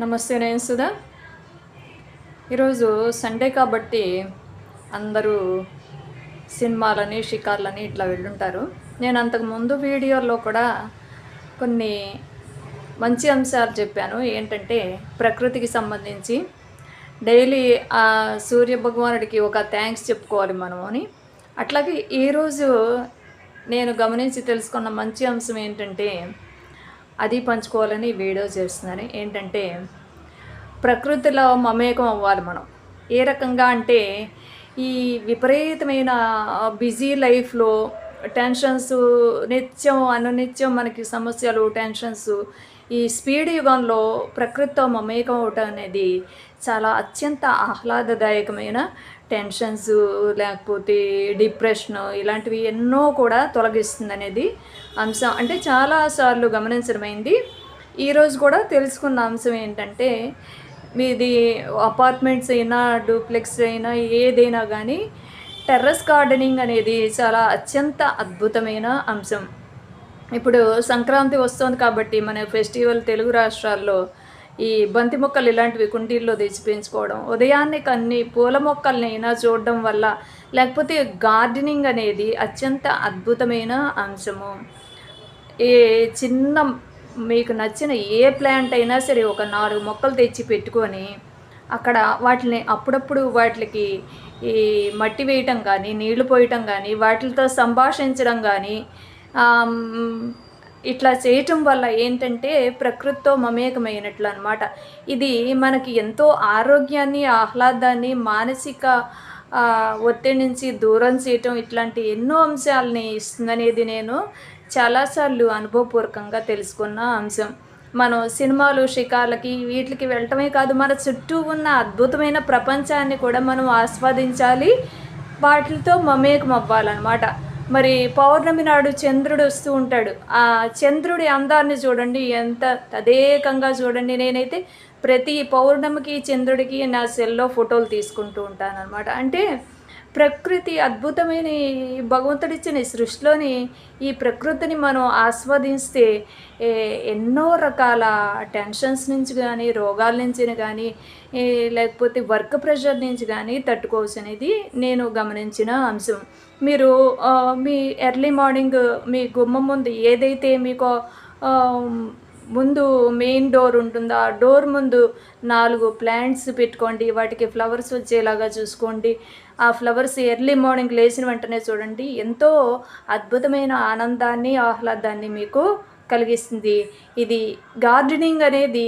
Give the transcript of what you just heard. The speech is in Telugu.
నమస్తే నేను సుధా. ఈరోజు సండే కాబట్టి అందరూ సినిమాలని షికార్లని ఇట్లా వెళ్ళుంటారు. నేను అంతకు ముందు వీడియోలో కూడా కొన్ని మంచి అంశాలు చెప్పాను. ఏంటంటే ప్రకృతికి సంబంధించి డైలీ ఆ సూర్య భగవానుడికి ఒక థ్యాంక్స్ చెప్పుకోవాలి మనం అని. అట్లాగే ఈరోజు నేను గమనించి తెలుసుకున్న మంచి అంశం ఏంటంటే అది పంచుకోవాలని వీడియో చేస్తున్నాను. ఏంటంటే ప్రకృతిలో మమేకం అవ్వాలి మనం. ఏ రకంగా అంటే ఈ విపరీతమైన బిజీ లైఫ్లో టెన్షన్స్ నిత్యం అనునిత్యం మనకి సమస్యలు టెన్షన్స్ ఈ స్పీడ్ యుగంలో ప్రకృతితో మమేకం అవటం అనేది చాలా అత్యంత ఆహ్లాదదాయకమైన టెన్షన్స్ లేకపోతే డిప్రెషన్ ఇలాంటివి ఎన్నో కూడా తొలగిస్తుంది అనేది అంశం. అంటే చాలాసార్లు గమనించడమైంది. ఈరోజు కూడా తెలుసుకున్న అంశం ఏంటంటే మీది అపార్ట్మెంట్స్ అయినా డూప్లెక్స్ అయినా ఏదైనా కానీ టెర్రస్ గార్డెనింగ్ అనేది చాలా అత్యంత అద్భుతమైన అంశం. ఇప్పుడు సంక్రాంతి వస్తుంది కాబట్టి మన ఫెస్టివల్ తెలుగు రాష్ట్రాల్లో ఈ బంతి మొక్కలు ఇలాంటివి కుండీల్లో తెచ్చి పెంచుకోవడం ఉదయాన్నే కన్ని పూల మొక్కలనైనా చూడడం వల్ల లేకపోతే గార్డెనింగ్ అనేది అత్యంత అద్భుతమైన అంశము. ఏ చిన్న మీకు నచ్చిన ఏ ప్లాంట్ అయినా సరే ఒక నాలుగు మొక్కలు తెచ్చి పెట్టుకొని అక్కడ వాటిని అప్పుడప్పుడు వాటికి ఈ మట్టి వేయటం కానీ నీళ్ళు పోయటం కానీ వాటితో సంభాషించడం కానీ ఇట్లా చేయటం వల్ల ఏంటంటే ప్రకృతితో మమేకమైనట్లు అనమాట ఇది మనకి ఎంతో ఆరోగ్యాన్ని ఆహ్లాదాన్ని మానసిక ఒత్తిడి నుంచి దూరం చేయటం ఇట్లాంటి ఎన్నో అంశాలని ఇస్తుందనేది నేను చాలాసార్లు అనుభవపూర్వకంగా తెలుసుకున్న అంశం. మనం సినిమాలు షికార్లకి వీటికి వెళ్ళటమే కాదు మన చుట్టూ ఉన్న అద్భుతమైన ప్రపంచాన్ని కూడా మనం ఆస్వాదించాలి. వాటితో మమేకం అవ్వాలన్నమాట మరి పౌర్ణమి నాడు చంద్రుడు వస్తూ ఉంటాడు. ఆ చంద్రుడి అందాన్ని చూడండి ఎంత తదేకంగా చూడండి. నేనైతే ప్రతి పౌర్ణమికి చంద్రుడికి నా సెల్లో ఫోటోలు తీసుకుంటూ ఉంటాను అనమాట అంటే ప్రకృతి అద్భుతమైన భగవంతుడిచ్చిన సృష్టిలోని ఈ ప్రకృతిని మనం ఆస్వాదిస్తే ఎన్నో రకాల టెన్షన్స్ నుంచి కానీ రోగాల నుంచి కానీ లేకపోతే వర్క్ ప్రెషర్ నుంచి కానీ తట్టుకోవచ్చు అనేది నేను గమనించిన అంశం. మీరు మీ ఎర్లీ మార్నింగ్ మీ గుమ్మం ముందు ఏదైతే మీకు ముందు మెయిన్ డోర్ ఉంటుంది. ఆ డోర్ ముందు నాలుగు ప్లాంట్స్ పెట్టుకోండి. వాటికి ఫ్లవర్స్ వచ్చేలాగా చూసుకోండి. ఆ ఫ్లవర్స్ ఎర్లీ మార్నింగ్ లేచిన వెంటనే చూడండి. ఎంతో అద్భుతమైన ఆనందాన్ని ఆహ్లాదాన్ని మీకు కలిగిస్తుంది. ఇది గార్డెనింగ్ అనేది